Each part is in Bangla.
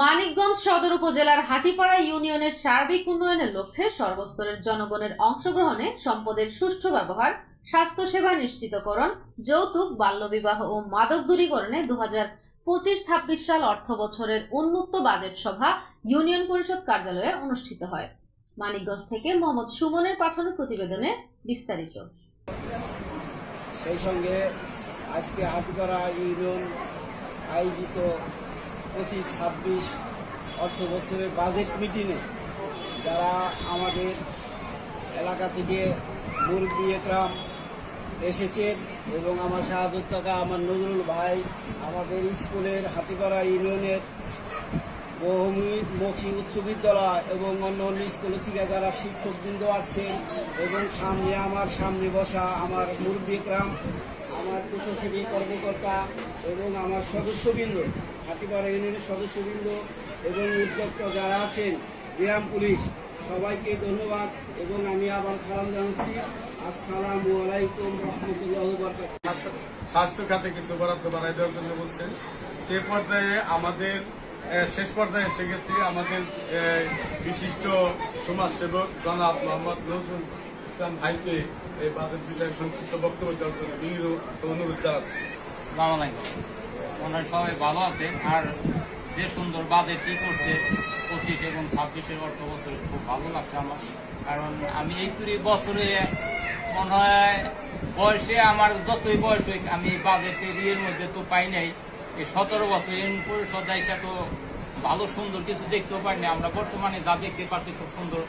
মানিকগঞ্জ সদর উপজেলার হাটিপাড়া ইউনিয়নের সার্বিক উন্নয়নের লক্ষ্যে সর্বস্তরের জনগণের অংশগ্রহণে সম্পদের সুষ্ঠু ব্যবহার, স্বাস্থ্যসেবা নিশ্চিতকরণ, যৌতুক, বাল্যবিবাহ ও মাদক দূরীকরণে দু হাজার পঁচিশ ছাব্বিশ সাল অর্থ বছরের উন্মুক্ত বাজেট সভা ইউনিয়ন পরিষদ কার্যালয়ে অনুষ্ঠিত হয়। মানিকগঞ্জ থেকে মোহাম্মদ সুমনের পাঠানো প্রতিবেদনে বিস্তারিত। সেই সঙ্গে আজকে হাতিপাড়া ইউনিয়ন আয়োজিত পঁচিশ, ছাব্বিশ অর্থ বছরের বাজেট মিটিংয়ে যারা আমাদের এলাকা থেকে মুরব্বী একরাম এসেছেন এবং আমার শাহাদুর কাকা আমার নজরুল ভাই, আমাদের স্কুলের হাতিপাড়া ইউনিয়নের বহুমুখী উচ্চ বিদ্যালয় এবং অন্য অন্য স্কুল থেকে যারা শিক্ষকবৃন্দ আসছেন এবং সামনে আমার সামনে বসা আমার মুরব্বী গ্রাম আমার প্রশাসনী কর্মকর্তা এবং আমার সদস্যবৃন্দ, হাতিপাড়া ইউনিয়নের সদস্যবৃন্দ এবং উদ্যোক্তা যারা আছেন, গ্রাম পুলিশ, সবাইকে ধন্যবাদ এবং আমি আবার সালাম জানাচ্ছি। আসসালামু আলাইকুম রহমতুল্লাহ স্বাস্থ্য খাতে কিছু বরাদ্দ বাড়াই দেওয়ার জন্য বলছেন। সে পর্যায়ে আমাদের শেষ পর্যায়ে এসে গেছি আমাদের বিশিষ্ট সমাজসেবক জনাব মোহাম্মদ নজরুল ইসলাম ভাইকে এই বাজেট বিষয়ে সংক্ষিপ্ত বক্তব্য দেওয়ার জন্য বিনীত অনুরোধ জানাচ্ছি। ওনারা সবাই ভালো আছে, আর যে সুন্দর বাজেট কি করছে, পঁচিশ এবং ছাব্বিশের অর্থ বছর খুব ভালো লাগছে আমার। কারণ আমি এই তুরি বছরে মনে হয় বয়সে আমার যতই বয়স হোক, আমি বাজেটের ইয়ের মধ্যে তো পাই নাই। এই সতেরো বছর ইউনিয়ন পরিষদ হিসেবে তো ভালো সুন্দর কিছু দেখতেও পারিনি আমরা বর্তমানে যা দেখতে পাচ্ছি খুব সুন্দর।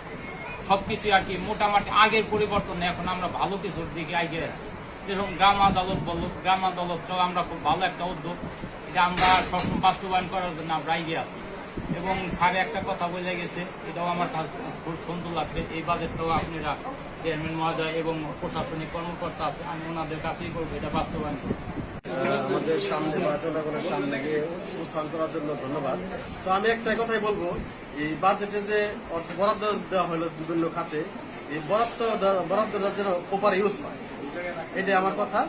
সবকিছু আর কি মোটামুটি আগের পরিবর্তন এখন আমরা ভালো কিছুর দিকে এগিয়ে আছি। যেরকম গ্রাম আদালত বলল, গ্রাম আদালতটাও আমরা খুব ভালো একটা উদ্যোগ, এটা আমরা সবসময় বাস্তবায়ন করার জন্য আমরা এগিয়ে আছি। এবং স্যারে একটা কথা বোঝা গেছে, এটাও আমার খুব সুন্দর লাগছে, এই বাজেটটাও আপনারা চেয়ারম্যান মহোদয় এবং প্রশাসনিক কর্মকর্তা আছে, আমি ওনাদের কাছেই করব, এটা বাস্তবায়ন করব। আমাদের সামনে বা জনগণের সামনে গিয়ে উপস্থান করার জন্য ধন্যবাদ। তো আমি একটাই কথাই বলব, এই বাজেটে যে অর্থ বরাদ্দ দেওয়া হলো বিভিন্ন খাতে, এই বরাদ্দ বরাদ্দটা যেন প্রপার ইউজ হয়। এটাই আমার কথা।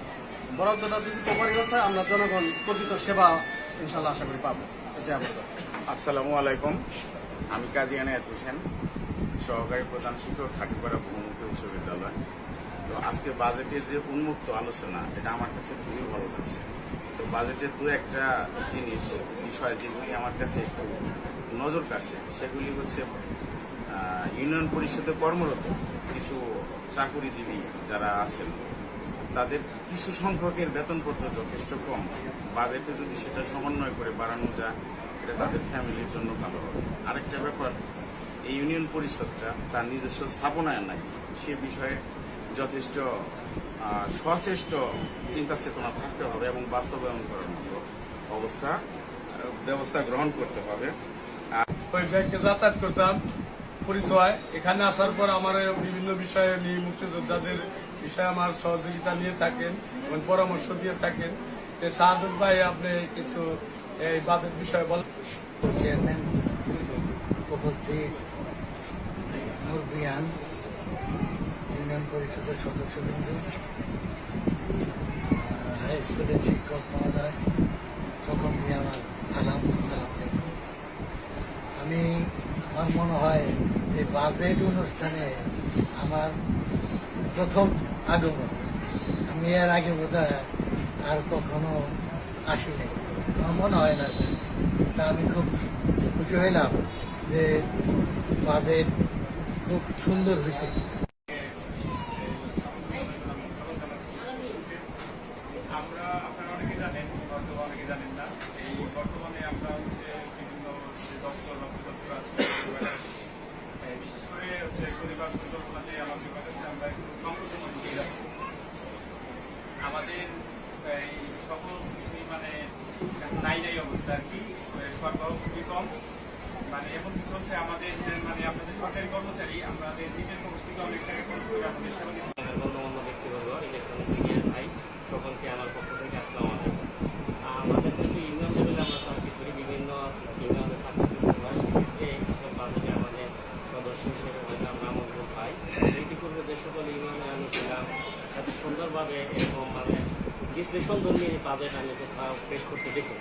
বরাদ্দটা যদি প্রপার ইউজ হয়, আমরা জনগণ প্রকৃত সেবা ইনশাল্লাহ আশা করি পাবো। এটাই আমার আসসালামু আলাইকুম। আমি কাজী আনায়াত হোসেন, সহকারী প্রধান শিক্ষক, খাটিপাড়া বহুমুখী উচ্চ বিদ্যালয়। আজকে বাজেটের যে উন্মুক্ত আলোচনা, এটা আমার কাছে খুবই ভালো লাগছে। তো বাজেটের দু একটা জিনিস, বিষয় যেগুলি আমার কাছে একটু নজর কাটছে সেগুলি হচ্ছে ইউনিয়ন পরিষদে কর্মরত কিছু চাকুরিজীবী যারা আছেন, তাদের কিছু সংখ্যকের বেতন বেতনপত্র যথেষ্ট কম। বাজেটে যদি সেটা সমন্বয় করে বাড়ানো যায়, এটা তাদের ফ্যামিলির জন্য ভালো হবে। আরেকটা ব্যাপার, এই ইউনিয়ন পরিষদটা তার নিজস্ব স্থাপনায় নাই, সে বিষয়ে যথেষ্ট সচেষ্ট চিন্তা চেতনা থাকতে হবে এবং বাস্তবায়ন করার মতো অবস্থা ব্যবস্থা গ্রহণ করতে হবে। ওই ব্যাংকে যাতায়াত করতাম পরিচয় এখানে আসার পর আমার বিভিন্ন বিষয়ে নিয়ে মুক্তিযোদ্ধাদের বিষয়ে আমার সহযোগিতা নিয়ে থাকেন এবং পরামর্শ দিয়ে থাকেন। যে শাহাদুল ভাই আপনি কিছু এই বাজেট বিষয়ে বলেন। চেয়ারম্যান উপস্থিত মুরবিয়ান ইউনিয়ন পরিষদের সদস্যবৃন্দ হাই স্কুলের শিক্ষক মহোদয় সকলকে আমার সালাম সালাম আমি, আমার মনে হয় এই বাজেট অনুষ্ঠানে আমার প্রথম আগমন। আমি এর আগে বোধ আর কখনো আসিনি। আমার মনে হয় না। তা আমি খুব খুশি হইলাম যে বাজেট খুব সুন্দর হয়েছে আমরা আপনারা অনেকে জানেন হয়তো অনেকে জানেন না এই বর্তমানে আমরা হচ্ছে বিভিন্ন যে দপ্তর বা দপ্তর আছে এই বিশেষ করে হচ্ছে পরিবার পরিকল্পনাতে আমাদের কাছে আমরা একটু সংকোচন দিকে যাচ্ছি আমাদের এই সকল কিছুই মানে এখন নাই অবস্থা সরবরাহ কম। মানে এমন কিছু হচ্ছে আমাদের মানে আপনাদের সরকারি কর্মচারী আমাদের নিজের পক্ষ থেকে অনেক টাকা খরচ করে আমাদের সেবা ইউনিয়ন এত সুন্দরভাবে এরকম মানে বিশ্লেষণ ধর্মী বাজেট আমি কোথাও পেশ করতে দেখি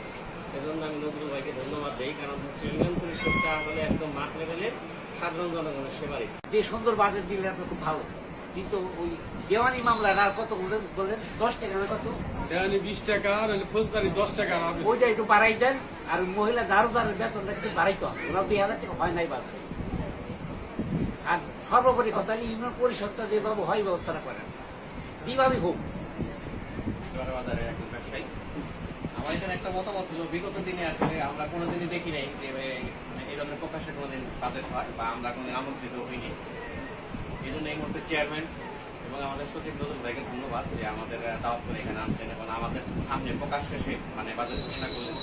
এবং আমি নজরুল ভাইকে ধন্যবাদ দিই কারণ হচ্ছে ইউনিয়ন পরিষদটা আসলে একদম মাঠ লেভেলে সাধারণ জনগণের সেবারই। যে সুন্দর বাজেট দিলে আপনার খুব ভালো। কিন্তু ওই দেওয়ানি মামলা আর কত বললেন বললেন দশ টাকা না কত? দেওয়ানি বিশ টাকা নাহলে ফৌজদারি দশ টাকা আর ওইটা একটু বাড়াই দেন আর মহিলা দারোদারের বেতনটা একটু বাড়াইতে হবে ওরা দুই হাজার টাকা হয় নাই বাজে আর সর্বোপরি কথা ইউনিয়ন পরিষদটা যেভাবে হয় ব্যবস্থাটা করেন। যেভাবে হোক। আমার একটা মতামত হলো বিগত দিনে আসলে আমরা কোনোদিনই দেখি নাই যে এ, এই ধরনের প্রকাশ্যে কোনোদিন বাজেট হয় বা আমরা কোনোদিন আমন্ত্রিত হইনি। এই জন্য এই মুহূর্তে চেয়ারম্যান এবং আমাদের সচিব নজরুল ভাইকে ধন্যবাদ যে আমাদের দাওয়াত করে এখানে আনছেন এবং আমাদের সামনে প্রকাশ শেষে মানে বাজেট ঘোষণা করলেন।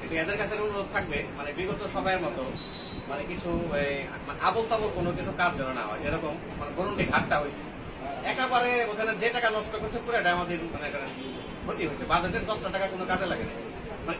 কিন্তু এদের কাছে অনুরোধ থাকবে মানে বিগত সময়ের মতো মানে কিছু মানে আবল তাবল কোনো কিছু কাজ যেন না হয়। যেরকম মানে বরুণটি ঘাটটা হয়েছে একেবারে ওখানে যে টাকা নষ্ট করছে পুরোটা আমাদের মানে ক্ষতি হয়েছে। বাজেটের দশটা টাকা কোনো কাজে লাগে না। মানে